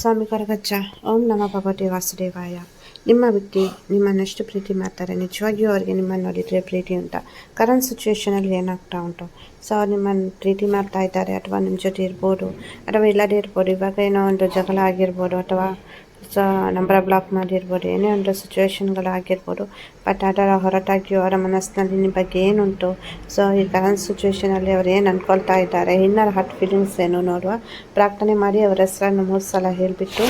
ಸ್ವಾಮಿ ಕರಗಚ್ಚ ಓಂ ನಮ ಭಗವತಿ ವಾಸುದೇವಾಯ. ನಿಮ್ಮ ವ್ಯಕ್ತಿ ನಿಮ್ಮನ್ನೆಷ್ಟು ಪ್ರೀತಿ ಮಾಡ್ತಾರೆ. ನಿಜವಾಗಿಯೂ ಅವರಿಗೆ ನಿಮ್ಮನ್ನು ನೋಡಿದರೆ ಪ್ರೀತಿ ಉಂಟ. ಕರೆಂಟ್ ಸಿಚುವೇಶನಲ್ಲಿ ಏನಾಗ್ತಾ ಉಂಟು? ಸೊ ಅವ್ರು ನಿಮ್ಮನ್ನು ಪ್ರೀತಿ ಮಾಡ್ತಾ ಇದ್ದಾರೆ. ಅಥವಾ ನಿಮ್ಮ ಜೊತೆ ಇರ್ಬೋದು. ಅಥವಾ ಇಲ್ಲದೇ ಇರ್ಬೋದು. ಇವಾಗ ಏನೋ ಒಂದು ಜಗಳ ಆಗಿರ್ಬೋದು. ಅಥವಾ ಸೊ ನಂಬರ್ ಬ್ಲಾಕ್ ಮಾಡಿರ್ಬೋದು ಏನೇ ಒಂದು ಸಿಚುವೇಶನ್ಗಳಾಗಿರ್ಬೋದು ಬಟ್ ಅದರ ಹೊರತಾಗಿಯೂ ಅವರ ಮನಸ್ಸಿನಲ್ಲಿ ನಿಮ್ಮ ಬಗ್ಗೆ ಏನುಂಟು ಸೊ ಈ ಕರೆಂಟ್ ಸಿಚುವೇಶನಲ್ಲಿ ಅವ್ರು ಏನು ಅಂದ್ಕೊಳ್ತಾ ಇದ್ದಾರೆ ಇನ್ನರ ಹಾರ್ಟ್ ಫೀಲಿಂಗ್ಸ್ ಏನು ನೋಡುವ ಪ್ರಾರ್ಥನೆ ಮಾಡಿ ಅವರ ಹೆಸರನ್ನು ಮೂರು ಸಲ ಹೇಳಿಬಿಟ್ಟು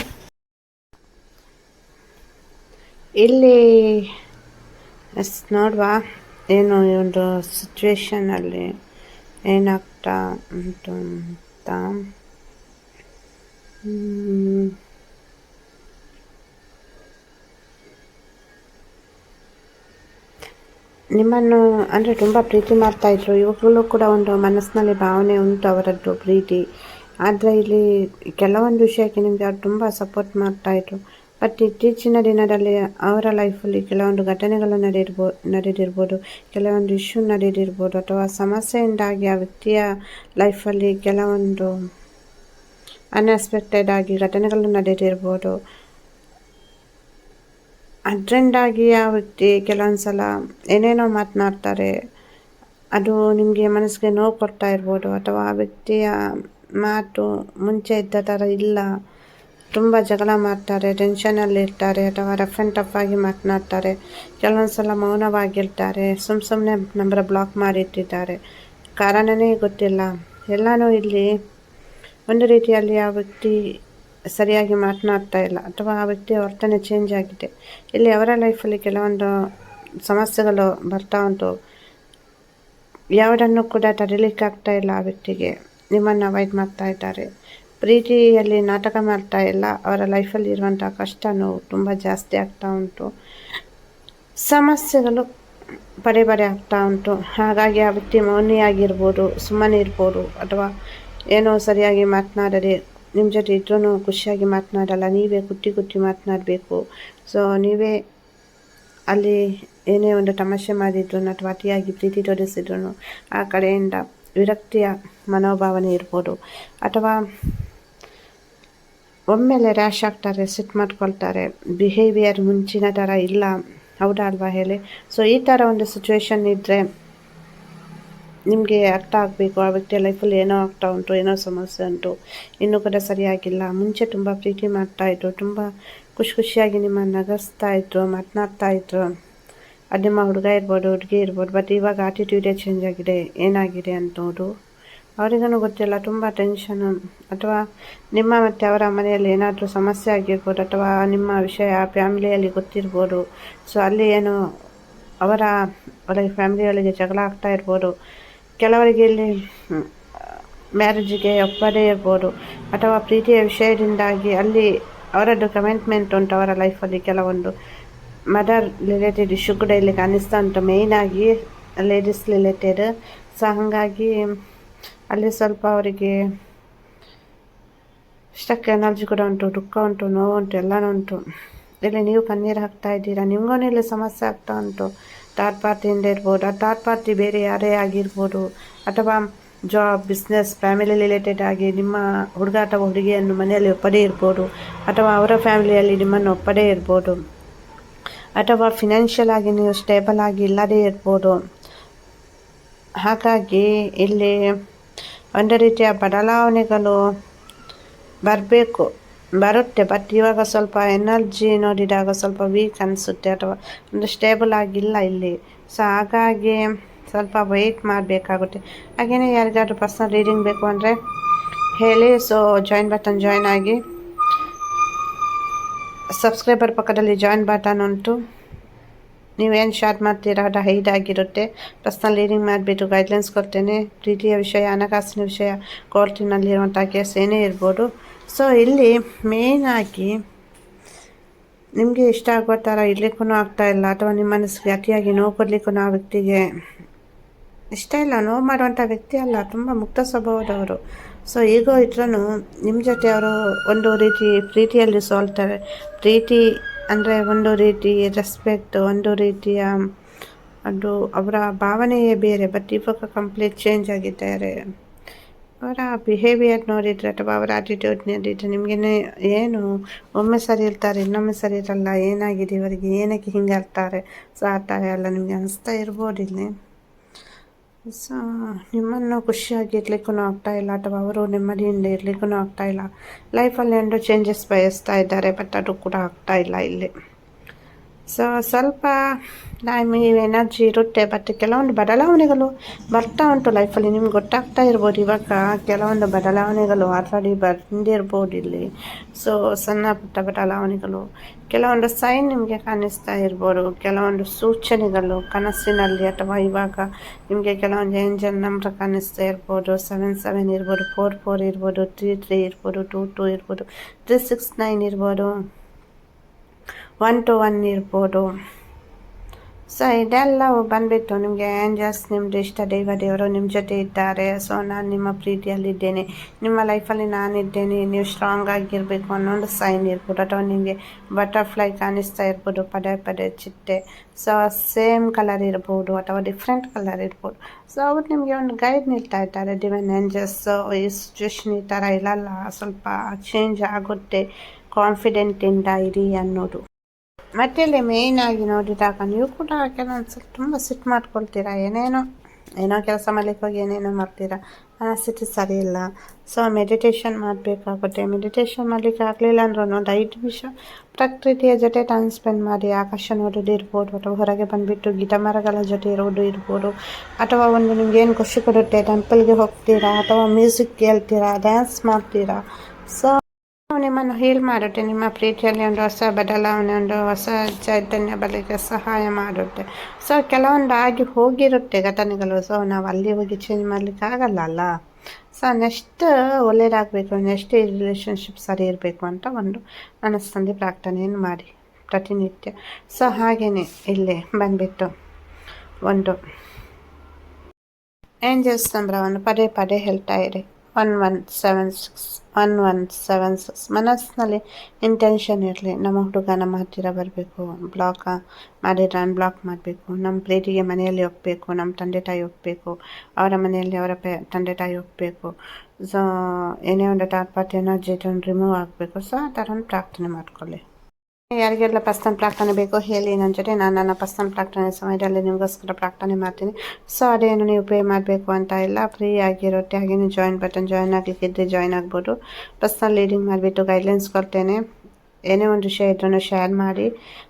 ಇಲ್ಲಿ ಎಸ್ ನೋಡುವ ಏನು ಒಂದು ಸಿಚುವೇಶನಲ್ಲಿ ಏನಾಗ್ತಾ ಉಂಟು ಅಂತ ನಿಮ್ಮನ್ನು ಅಂದರೆ ತುಂಬ ಪ್ರೀತಿ ಮಾಡ್ತಾಯಿದ್ರು ಇವಾಗಲೂ ಕೂಡ ಒಂದು ಮನಸ್ಸಿನಲ್ಲಿ ಭಾವನೆ ಉಂಟು ಅವರದ್ದು ಪ್ರೀತಿ. ಆದರೆ ಇಲ್ಲಿ ಕೆಲವೊಂದು ವಿಷಯಕ್ಕೆ ನಿಮಗೆ ಅವ್ರು ತುಂಬ ಸಪೋರ್ಟ್ ಮಾಡ್ತಾಯಿದ್ರು ಬಟ್ ಇತ್ತೀಚಿನ ದಿನದಲ್ಲಿ ಅವರ ಲೈಫಲ್ಲಿ ಕೆಲವೊಂದು ಘಟನೆಗಳು ನಡೆದಿರ್ಬೋ, ನಡೆದಿರ್ಬೋದು, ಕೆಲವೊಂದು ಇಶ್ಯೂ ನಡೆದಿರ್ಬೋದು ಅಥವಾ ಸಮಸ್ಯೆಯಿಂದಾಗಿ ಆ ವ್ಯಕ್ತಿಯ ಲೈಫಲ್ಲಿ ಕೆಲವೊಂದು ಅನ್ಎಕ್ಸ್ಪೆಕ್ಟೆಡ್ ಆಗಿ ಘಟನೆಗಳು ನಡೆದಿರ್ಬೋದು. ಅದರಿಂದಾಗಿ ಆ ವ್ಯಕ್ತಿ ಕೆಲವೊಂದು ಸಲ ಏನೇನೋ ಮಾತನಾಡ್ತಾರೆ, ಅದು ನಿಮಗೆ ಮನಸ್ಸಿಗೆ ನೋವು ಕೊಡ್ತಾ ಇರ್ಬೋದು ಅಥವಾ ಆ ವ್ಯಕ್ತಿಯ ಮಾತು ಮುಂಚೆ ಇದ್ದ ಥರ ಇಲ್ಲ. ತುಂಬ ಜಗಳ ಮಾಡ್ತಾರೆ ಟೆನ್ಷನಲ್ಲಿರ್ತಾರೆ ಅಥವಾ ರಫ್ ಆ್ಯಂಡ್ ಟಫ್ ಆಗಿ ಮಾತನಾಡ್ತಾರೆ. ಕೆಲವೊಂದು ಸಲ ಮೌನವಾಗಿರ್ತಾರೆ ಸುಮ್ಮ ಸುಮ್ಮನೆ ನಂಬರ ಬ್ಲಾಕ್ ಮಾಡಿಟ್ಟಿದ್ದಾರೆ. ಕಾರಣವೇ ಗೊತ್ತಿಲ್ಲ. ಎಲ್ಲನೂ ಇಲ್ಲಿ ಒಂದು ರೀತಿಯಲ್ಲಿ ಆ ವ್ಯಕ್ತಿ ಸರಿಯಾಗಿ ಮಾತನಾಡ್ತಾ ಇಲ್ಲ ಅಥವಾ ಆ ವ್ಯಕ್ತಿಯ ವರ್ತನೆ ಚೇಂಜ್ ಆಗಿದೆ. ಇಲ್ಲಿ ಅವರ ಲೈಫಲ್ಲಿ ಕೆಲವೊಂದು ಸಮಸ್ಯೆಗಳು ಬರ್ತಾ ಉಂಟು. ಯಾವುದನ್ನು ಕೂಡ ತಡಿಲಿಕ್ಕಾಗ್ತಾ ಇಲ್ಲ ಆ ವ್ಯಕ್ತಿಗೆ. ನಿಮ್ಮನ್ನು ಅವಾಯ್ಡ್ ಮಾಡ್ತಾ ಇದ್ದಾರೆ. ಪ್ರೀತಿಯಲ್ಲಿ ನಾಟಕ ಮಾಡ್ತಾ ಇಲ್ಲ. ಅವರ ಲೈಫಲ್ಲಿ ಇರುವಂಥ ಕಷ್ಟ ನೋವು ತುಂಬ ಜಾಸ್ತಿ ಆಗ್ತಾ ಉಂಟು. ಸಮಸ್ಯೆಗಳು ಪದೇ ಪದೇ ಆಗ್ತಾ ಉಂಟು. ಹಾಗಾಗಿ ಆ ವ್ಯಕ್ತಿ ಮೌನಿಯಾಗಿರ್ಬೋದು ಸುಮ್ಮನೆ ಇರ್ಬೋದು ಅಥವಾ ಏನೋ ಸರಿಯಾಗಿ ಮಾತನಾಡದೆ ನಿಮ್ಮ ಜೊತೆ ಇದ್ರೂ ಖುಷಿಯಾಗಿ ಮಾತನಾಡಲ್ಲ, ನೀವೇ ಕುಟ್ಟಿ ಕುಟ್ಟಿ ಮಾತನಾಡಬೇಕು. ಸೊ ನೀವೇ ಅಲ್ಲಿ ಏನೇ ಒಂದು ತಮಾಷೆ ಮಾಡಿದ್ರು ಅಥವಾ ಅತಿಯಾಗಿ ಪ್ರೀತಿ ತೋರಿಸಿದ್ರು ಆ ಕಡೆಯಿಂದ ವಿರಕ್ತಿಯ ಮನೋಭಾವನೆ ಇರ್ಬೋದು. ಅಥವಾ ಒಮ್ಮೆಲೆ ರ್ಯಾಶ್ ಆಗ್ತಾರೆ ಸಿಟ್ ಮಾಡ್ಕೊಳ್ತಾರೆ ಬಿಹೇವಿಯರ್ ಮುಂಚಿನ ಥರ ಇಲ್ಲ, ಹೌದಾ ಅಲ್ವಾ ಹೇಳಿ? ಸೊ ಈ ಥರ ಒಂದು ಸಿಚುವೇಶನ್ ಇದ್ದರೆ ನಿಮಗೆ ಅರ್ಥ ಆಗಬೇಕು, ಆ ವ್ಯಕ್ತಿಯ ಲೈಫಲ್ಲಿ ಏನೋ ಆಗ್ತಾ ಉಂಟು, ಏನೋ ಸಮಸ್ಯೆ ಉಂಟು. ಇನ್ನೂ ಕೂಡ ಸರಿಯಾಗಿಲ್ಲ. ಮುಂಚೆ ತುಂಬ ಪ್ರೀತಿ ಮಾಡ್ತಾಯಿದ್ರು ತುಂಬ ಖುಷಿ ಖುಷಿಯಾಗಿ ನಿಮ್ಮ ನಗಿಸ್ತಾ ಇದ್ರು, ಮಾತನಾಡ್ತಾ ಇದ್ರು. ಅದು ನಿಮ್ಮ ಹುಡುಗ ಇರ್ಬೋದು, ಹುಡುಗಿ ಇರ್ಬೋದು ಬಟ್ ಇವಾಗ ಆಟಿಟ್ಯೂಡೇ ಚೇಂಜ್ ಆಗಿದೆ, ಏನಾಗಿದೆ ಅನ್ನೋದು. ಅವರಿಗೂ ಗೊತ್ತಿಲ್ಲ, ತುಂಬ ಟೆನ್ಷನು ಅಥವಾ ನಿಮ್ಮ ಮತ್ತು ಅವರ ಮನೆಯಲ್ಲಿ ಏನಾದರೂ ಸಮಸ್ಯೆ ಆಗಿರ್ಬೋದು, ಅಥವಾ ನಿಮ್ಮ ವಿಷಯ ಫ್ಯಾಮಿಲಿಯಲ್ಲಿ ಗೊತ್ತಿರ್ಬೋದು. ಸೊ ಅಲ್ಲಿ ಏನು ಅವರ ಅವರ ಫ್ಯಾಮಿಲಿಯೊಳಗೆ ಜಗಳ ಆಗ್ತಾ ಇರ್ಬೋದು. ಕೆಲವರಿಗೆ ಇಲ್ಲಿ ಮ್ಯಾರೇಜಿಗೆ ಒಪ್ಪದೇ ಇರ್ಬೋದು ಅಥವಾ ಪ್ರೀತಿಯ ವಿಷಯದಿಂದಾಗಿ ಅಲ್ಲಿ ಅವರದ್ದು ಕಮೆಂಟ್ಮೆಂಟ್ ಉಂಟು, ಅವರ ಲೈಫಲ್ಲಿ ಕೆಲವೊಂದು ಮದರ್ ರಿಲೇಟೆಡ್ ಇಶ್ಯೂ ಕೂಡ ಇಲ್ಲಿ ಕಾಣಿಸ್ತಾ ಉಂಟು. ಮೇಯ್ನಾಗಿ ಲೇಡೀಸ್ ರಿಲೇಟೆಡ್ ಸೊ ಹಾಗಾಗಿ ಅಲ್ಲಿ ಸ್ವಲ್ಪ ಅವರಿಗೆ ಸ್ಟಕ್ ಎನರ್ಜಿ ಕೂಡ ಉಂಟು, ದುಃಖ ಉಂಟು, ನೋವು ಉಂಟು, ಎಲ್ಲನೂ ಉಂಟು. ಇಲ್ಲಿ ನೀವು ಕಣ್ಣೀರು ಹಾಕ್ತಾ ಇದ್ದೀರಾ, ನಿಮಗೂ ಇಲ್ಲಿ ಸಮಸ್ಯೆ ಆಗ್ತಾ ಉಂಟು. ಥರ್ಡ್ ಪಾರ್ಟಿಯಿಂದ ಇರ್ಬೋದು ಆ ಥರ್ಡ್ ಪಾರ್ಟಿ ಬೇರೆ ಯಾರೇ ಆಗಿರ್ಬೋದು. ಅಥವಾ ಜಾಬ್ ಬಿಸ್ನೆಸ್ ಫ್ಯಾಮಿಲಿ ರಿಲೇಟೆಡ್ ಆಗಿ ನಿಮ್ಮ ಹುಡುಗ ಅಥವಾ ಹುಡುಗಿಯನ್ನು ಮನೆಯಲ್ಲಿ ಒಪ್ಪದೇ ಇರ್ಬೋದು. ಅಥವಾ ಅವರ ಫ್ಯಾಮಿಲಿಯಲ್ಲಿ ನಿಮ್ಮನ್ನು ಒಪ್ಪದೇ ಇರ್ಬೋದು. ಅಥವಾ ಫಿನಾನ್ಷಿಯಲ್ ಆಗಿ ನೀವು ಸ್ಟೇಬಲ್ ಆಗಿ ಇಲ್ಲದೇ ಇರ್ಬೋದು. ಹಾಗಾಗಿ ಇಲ್ಲಿ ಒಂದು ರೀತಿಯ ಬದಲಾವಣೆಗಳು ಬರಬೇಕು. ಬರುತ್ತೆ ಬಟ್ ಇವಾಗ ಸ್ವಲ್ಪ ಎನರ್ಜಿ ನೋಡಿದಾಗ ಸ್ವಲ್ಪ ವೀಕ್ ಅನಿಸುತ್ತೆ ಅಥವಾ ಒಂದು ಸ್ಟೇಬಲ್ ಆಗಿಲ್ಲ ಇಲ್ಲಿ. ಸೊ ಹಾಗಾಗಿ ಸ್ವಲ್ಪ ವೆಯ್ಟ್ ಮಾಡಬೇಕಾಗುತ್ತೆ. ಹಾಗೆಯೇ ಯಾರಿಗಾದ್ರೂ ಪರ್ಸ್ನಲ್ ರೀಡಿಂಗ್ ಬೇಕು ಅಂದರೆ ಹೇಳಿ. ಸೊ ಜಾಯಿನ್ ಬಟನ್ ಜಾಯಿನ್ ಆಗಿ. ಸಬ್ಸ್ಕ್ರೈಬರ್ ಪಕ್ಕದಲ್ಲಿ ಜಾಯಿನ್ ಬಟನ್ ಉಂಟು. ನೀವೇನು ಶಾರ್ಟ್ ಮಾಡ್ತೀರಾ ಅದು ಹೈಡ್ ಆಗಿರುತ್ತೆ. ಪರ್ಸ್ನಲ್ ರೀಡಿಂಗ್ ಮಾಡಿಬಿಟ್ಟು ಗೈಡ್ಲೈನ್ಸ್ ಕೊಡ್ತೇನೆ. ಪ್ರೀತಿಯ ವಿಷಯ, ಹಣಕಾಸಿನ ವಿಷಯ ಕೋರ್ಟಿನಲ್ಲಿರುವಂಥ ಕೇಸ್ ಏನೇ ಇರ್ಬೋದು. ಸೊ ಇಲ್ಲಿ ಮೇಯ್ನಾಗಿ ನಿಮಗೆ ಇಷ್ಟ ಆಗೋ ಥರ ಇರಲಿಕ್ಕೂ ಆಗ್ತಾಯಿಲ್ಲ ಅಥವಾ ನಿಮ್ಮ ಮನಸ್ಸಿಗೆ ಅತಿಯಾಗಿ ನೋವು ಕೊಡಲಿಕ್ಕೂ ಆ ವ್ಯಕ್ತಿಗೆ ಇಷ್ಟ ಇಲ್ಲ. ನೋವು ಮಾಡುವಂಥ ವ್ಯಕ್ತಿ ಅಲ್ಲ, ತುಂಬ ಮುಕ್ತ ಸ್ವಭಾವದವರು. ಸೊ ಈಗ ಇದ್ರೂ ನಿಮ್ಮ ಜೊತೆ ಅವರು ಒಂದು ರೀತಿ ಪ್ರೀತಿಯಲ್ಲಿ ಸೋಲ್ತಾರೆ. ಪ್ರೀತಿ ಅಂದರೆ ಒಂದು ರೀತಿ ರೆಸ್ಪೆಕ್ಟ್ ಒಂದು ರೀತಿಯ ಅದು ಅವರ ಭಾವನೆಯೇ ಬೇರೆ ಬಟ್ ಇವಾಗ ಕಂಪ್ಲೀಟ್ ಚೇಂಜ್ ಆಗಿದ್ದಾರೆ. ಅವರ ಬಿಹೇವಿಯರ್ ನೋಡಿದರೆ ಅಥವಾ ಅವರ ಆಟಿಟ್ಯೂಡ್ ನೋಡಿದರೆ ನಿಮಗೇನೆ ಏನು, ಒಮ್ಮೆ ಸರಿ ಇರ್ತಾರೆ, ಇನ್ನೊಮ್ಮೆ ಸರಿ ಇರಲ್ಲ, ಏನಾಗಿದೆ ಇವರಿಗೆ, ಏನಕ್ಕೆ ಹಿಂಗೆ ಇರ್ತಾರೆ ಸೊ ಥರ ಎಲ್ಲ ನಿಮಗೆ ಅನಿಸ್ತಾ ಇರ್ಬೋದು ಇಲ್ಲಿ. ಸೊ ನಿಮ್ಮನ್ನು ಖುಷಿಯಾಗಿರ್ಲಿಕ್ಕೂ ಆಗ್ತಾ ಇಲ್ಲ ಅಥವಾ ಅವರು ನೆಮ್ಮದಿಯಿಂದ ಇರಲಿಕ್ಕೂ ಆಗ್ತಾ ಇಲ್ಲ. ಲೈಫಲ್ಲಿ ಎಂಡೋ ಚೇಂಜಸ್ ಬಯಸ್ತಾ ಇದ್ದಾರೆ ಬಟ್ ಅದು ಕೂಡ ಆಗ್ತಾ ಇಲ್ಲ ಇಲ್ಲಿ. ಸೊ ಸ್ವಲ್ಪ ನಿಮ್ಮ ಎನರ್ಜಿ ಇರುತ್ತೆ ಬಟ್ ಕೆಲವೊಂದು ಬದಲಾವಣೆಗಳು ಬರ್ತಾ ಉಂಟು ಲೈಫಲ್ಲಿ ನಿಮ್ಗೆ ಗೊತ್ತಾಗ್ತಾ ಇರ್ಬೋದು, ಇವಾಗ ಕೆಲವೊಂದು ಬದಲಾವಣೆಗಳು ಆಲ್ರೆಡಿ ಬಂದಿರ್ಬೋದು ಇಲ್ಲಿ. ಸೊ ಸಣ್ಣ ಪುಟ್ಟ ಬದಲಾವಣೆಗಳು. ಕೆಲವೊಂದು ಸೈನ್ ನಿಮಗೆ ಕಾಣಿಸ್ತಾ ಇರ್ಬೋದು, ಕೆಲವೊಂದು ಸೂಚನೆಗಳು ಕನಸಿನಲ್ಲಿ ಅಥವಾ ಇವಾಗ ನಿಮಗೆ ಕೆಲವೊಂದು ಏಂಜಲ್ ನಂಬರ್ ಕಾಣಿಸ್ತಾ ಇರ್ಬೋದು ಸೆವೆನ್ ಸೆವೆನ್ ಇರ್ಬೋದು ಫೋರ್ ಫೋರ್ ಇರ್ಬೋದು ತ್ರೀ ತ್ರೀ ಇರ್ಬೋದು ಟೂ ಟೂ ಇರ್ಬೋದು ತ್ರೀ ಸಿಕ್ಸ್ ನೈನ್ ಇರ್ಬೋದು. ಒನ್ ಟು ಒನ್ ಇರ್ಬೋದು. ಸೊ ಇದೆಲ್ಲವೂ ಬಂದುಬಿಟ್ಟು ನಿಮಗೆ ಏಂಜಲ್ಸ್ ನಿಮ್ಮದು ಇಷ್ಟ, ದೈವ ದೇವರು ನಿಮ್ಮ ಜೊತೆ ಇದ್ದಾರೆ. ಸೊ ನಾನು ನಿಮ್ಮ ಪ್ರೀತಿಯಲ್ಲಿದ್ದೇನೆ. ನಿಮ್ಮ ಲೈಫಲ್ಲಿ ನಾನಿದ್ದೇನೆ. ನೀವು ಸ್ಟ್ರಾಂಗ್ ಆಗಿರಬೇಕು ಅನ್ನೋ ಒಂದು ಸೈನ್ ಇರ್ಬೋದು. ಅಥವಾ ನಿಮಗೆ ಬಟರ್ಫ್ಲೈ ಕಾಣಿಸ್ತಾ ಇರ್ಬೋದು, ಪದೇ ಪದೇ ಚಿಟ್ಟೆ. ಸೊ ಸೇಮ್ ಕಲರ್ ಇರ್ಬೋದು ಅಥವಾ ಡಿಫ್ರೆಂಟ್ ಕಲರ್ ಇರ್ಬೋದು. ಸೊ ಅವ್ರು ನಿಮಗೆ ಒಂದು ಗೈಡ್ ನೀಡ್ತಾ ಇದ್ದಾರೆ ಡಿವೈನ್ ಏಂಜಲ್ಸ್ ಈ ಸಿಚುವೇಶನ್ ಈ ಥರ ಇರಲ್ಲ. ಸ್ವಲ್ಪ ಚೇಂಜ್ ಆಗುತ್ತೆ. ಕಾನ್ಫಿಡೆಂಟಿಂದ ಇರಿ ಅನ್ನೋದು. ಮತ್ತೆ ಮೇಯ್ನ್ ಆಗಿ ನೋಡಿದಾಗ ನೀವು ಕೂಡ ಕೆಲವೊಂದು ತುಂಬ ಸಿಟ್ಟು ಮಾಡ್ಕೊಳ್ತೀರಾ? ಏನೇನೋ, ಏನೋ ಕೆಲಸ ಮಾಡ್ಲಿಕ್ಕೆ ಹೋಗಿ ಏನೇನೋ ಮಾಡ್ತೀರಾ? ಮನಸ್ಥಿತಿ ಸರಿ ಇಲ್ಲ. ಸೊ ಮೆಡಿಟೇಷನ್ ಮಾಡಬೇಕಾಗುತ್ತೆ. ಮೆಡಿಟೇಷನ್ ಮಾಡಲಿಕ್ಕೆ ಆಗಲಿಲ್ಲ ಅಂದ್ರೆ ಒಂದು ಐದು ನಿಮಿಷ ಪ್ರಕೃತಿಯ ಜೊತೆ ಟೈಮ್ ಸ್ಪೆಂಡ್ ಮಾಡಿ, ಆಕಾಶ ನೋಡೋದು ಇರ್ಬೋದು, ಅಥವಾ ಹೊರಗೆ ಬಂದುಬಿಟ್ಟು ಗಿಡ ಮರಗಳ ಜೊತೆ ಇರೋದು ಇರ್ಬೋದು, ಅಥವಾ ಒಂದು ನಿಮ್ಗೆ ಏನು ಖುಷಿ ಕೊಡುತ್ತೆ ಟೆಂಪಲ್ಗೆ ಹೋಗ್ತೀರಾ, ಅಥವಾ ಮ್ಯೂಸಿಕ್ ಕೇಳ್ತೀರಾ ಡ್ಯಾನ್ಸ್ ಮಾಡ್ತೀರಾ? ಸೊ ನಿಮ್ಮನ್ನು ಹೀಲ್ ಮಾಡುತ್ತೆ ನಿಮ್ಮ ಪ್ರೀತಿಯಲ್ಲಿ ಒಂದು ಹೊಸ ಬದಲಾವಣೆ ಒಂದು ಹೊಸ ಚೈತನ್ಯ ಬಲಿಗೆ ಸಹಾಯ ಮಾಡುತ್ತೆ ಸೊ ಕೆಲವೊಂದು ಆಗಿ ಹೋಗಿರುತ್ತೆ ಘಟನೆಗಳು ಸೊ ನಾವು ಅಲ್ಲಿ ಹೋಗಿ ಚೇಂಜ್ ಮಾಡಲಿಕ್ಕೆ ಆಗಲ್ಲ ಅಲ್ಲ ಸೊ ನೆಕ್ಸ್ಟ್ ಒಳ್ಳೇದಾಗಬೇಕು ನೆಕ್ಸ್ಟ್ ಈ ರಿಲೇಷನ್ಶಿಪ್ ಸರಿ ಇರಬೇಕು ಅಂತ ಒಂದು ಮನಸ್ಸಲ್ಲಿ ಪ್ರಾರ್ಥನೆಯನ್ನು ಮಾಡಿ ಪ್ರತಿನಿತ್ಯ ಸೊ ಹಾಗೆಯೇ ಇಲ್ಲಿ ಬಂದ್ಬಿಟ್ಟು ಒಂದು ಏಂಜಲ್ಸ್ ನಂಬರವನ್ನು ಪದೇ ಪದೇ ಹೇಳ್ತಾ ಇರಿ one one seven six one one seven six ಮನಸ್ಸಿನಲ್ಲಿ ಇಂಟೆನ್ಷನ್ ಇರಲಿ. ನಮ್ಮ ಹುಡುಗ ನಮ್ಮ ಹತ್ತಿರ ಬರಬೇಕು ಬ್ಲಾಕ್ ಮಾಡಿದ್ರೆ ಅನ್ಬ್ಲಾಕ್ ಮಾಡಬೇಕು. ನಮ್ಮ ಪ್ರೀತಿಗೆ ಮನೆಯಲ್ಲಿ ಹೋಗಬೇಕು, ನಮ್ಮ ತಂದೆ ತಾಯಿ ಹೋಗಬೇಕು, ಅವರ ಮನೆಯಲ್ಲಿ ಅವರ ಪೇ, ತಂದೆ ತಾಯಿ ಹೋಗಬೇಕು. ಸೊ ಏನೇ ಒಂದು ತಾತ್ಪರ್ಯ ಜೀತನ ರಿಮೂವ್ ಆಗಬೇಕು. ಸೊ ಆ ಥರ ಪ್ರಾರ್ಥನೆ ಮಾಡ್ಕೊಳ್ಳಿ. ಯಾರಿಗೆಲ್ಲ ಪರ್ಸನಲ್ ಪ್ರಾರ್ಥನೆ ಬೇಕೋ ಹೇಳಿ ನನ್ನ ಜೊತೆ ನಾನು ನನ್ನ ಪರ್ಸನಲ್ ಪ್ರಾರ್ಥನೆ ಸಮಯದಲ್ಲಿ ನಿಮಗೋಸ್ಕರ ಪ್ರಾರ್ಥನೆ ಮಾಡ್ತೀನಿ. ಸೊ ಅದೇನು ನೀವು ಪೇ ಮಾಡಬೇಕು ಅಂತ ಇಲ್ಲ ಫ್ರೀ ಆಗಿರುತ್ತೆ ಹಾಗೆ ನೀವು ಜಾಯಿನ್ ಬಟನ್ ಜಾಯಿನ್ ಆಗಲಿಕ್ಕಿದ್ರೆ ಜಾಯಿನ್ ಆಗ್ಬೋದು. ಪರ್ಸ್ನಲ್ ಲೀಡಿಂಗ್ ಮಾಡಿಬಿಟ್ಟು ಗೈಡ್ಲೈನ್ಸ್ ಕೊಡ್ತೇನೆ. ಏನೇ ಒಂದು ವಿಷಯ ಇದ್ರೂ ಶೇರ್ ಮಾಡಿ.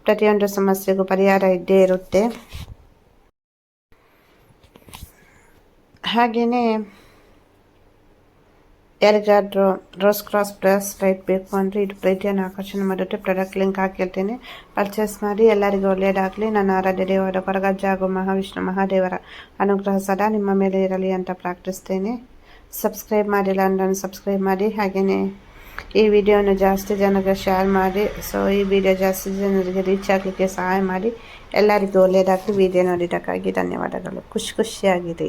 ಪ್ರತಿಯೊಂದು ಸಮಸ್ಯೆಗೂ ಪರಿಹಾರ ಇದ್ದೇ ಇರುತ್ತೆ. ಹಾಗೆಯೇ ಯಾರಿಗಾದರೂ ರೋಸ್ ಕ್ರಾಸ್ ಪ್ಲಸ್ ರೈಟ್ ಬೇಕು ಅಂದರೆ ಇದು ಪ್ರೀತಿಯನ್ನು ಆಕರ್ಷಣೆ ಮಾಡುತ್ತೆ. ಪ್ರಾಡಕ್ಟ್ ಲಿಂಕ್ ಹಾಕಿರ್ತೀನಿ. ಪರ್ಚೇಸ್ ಮಾಡಿ ಎಲ್ಲರಿಗೂ ಒಳ್ಳೆಯದಾಗಲಿ ನನ್ನ ಆರಾಧ್ಯ ದೇವರ ಕೊರಗಜ್ಜ ಹಾಗೂ ಮಹಾವಿಷ್ಣು ಮಹಾದೇವರ ಅನುಗ್ರಹ ಸದಾ ನಿಮ್ಮ ಮೇಲೆ ಇರಲಿ ಅಂತ ಪ್ರಾರ್ಥಿಸ್ತೇನೆ. ಸಬ್ಸ್ಕ್ರೈಬ್ ಮಾಡಿಲ್ಲ ಅಂದರೆ ಸಬ್ಸ್ಕ್ರೈಬ್ ಮಾಡಿ. ಹಾಗೆಯೇ ಈ ವಿಡಿಯೋನ ಜಾಸ್ತಿ ಜನರಿಗೆ ಶೇರ್ ಮಾಡಿ. ಸೊ ಈ ವಿಡಿಯೋ ಜಾಸ್ತಿ ಜನರಿಗೆ ರೀಚ್ ಆಗಲಿಕ್ಕೆ ಸಹಾಯ ಮಾಡಿ. ಎಲ್ಲರಿಗೂ ಒಳ್ಳೆಯದಾಗಲಿ ವಿಡಿಯೋ ನೋಡಿದ್ದಕ್ಕಾಗಿ ಧನ್ಯವಾದಗಳು. ಖುಷಿ ಖುಷಿಯಾಗಿದೆ.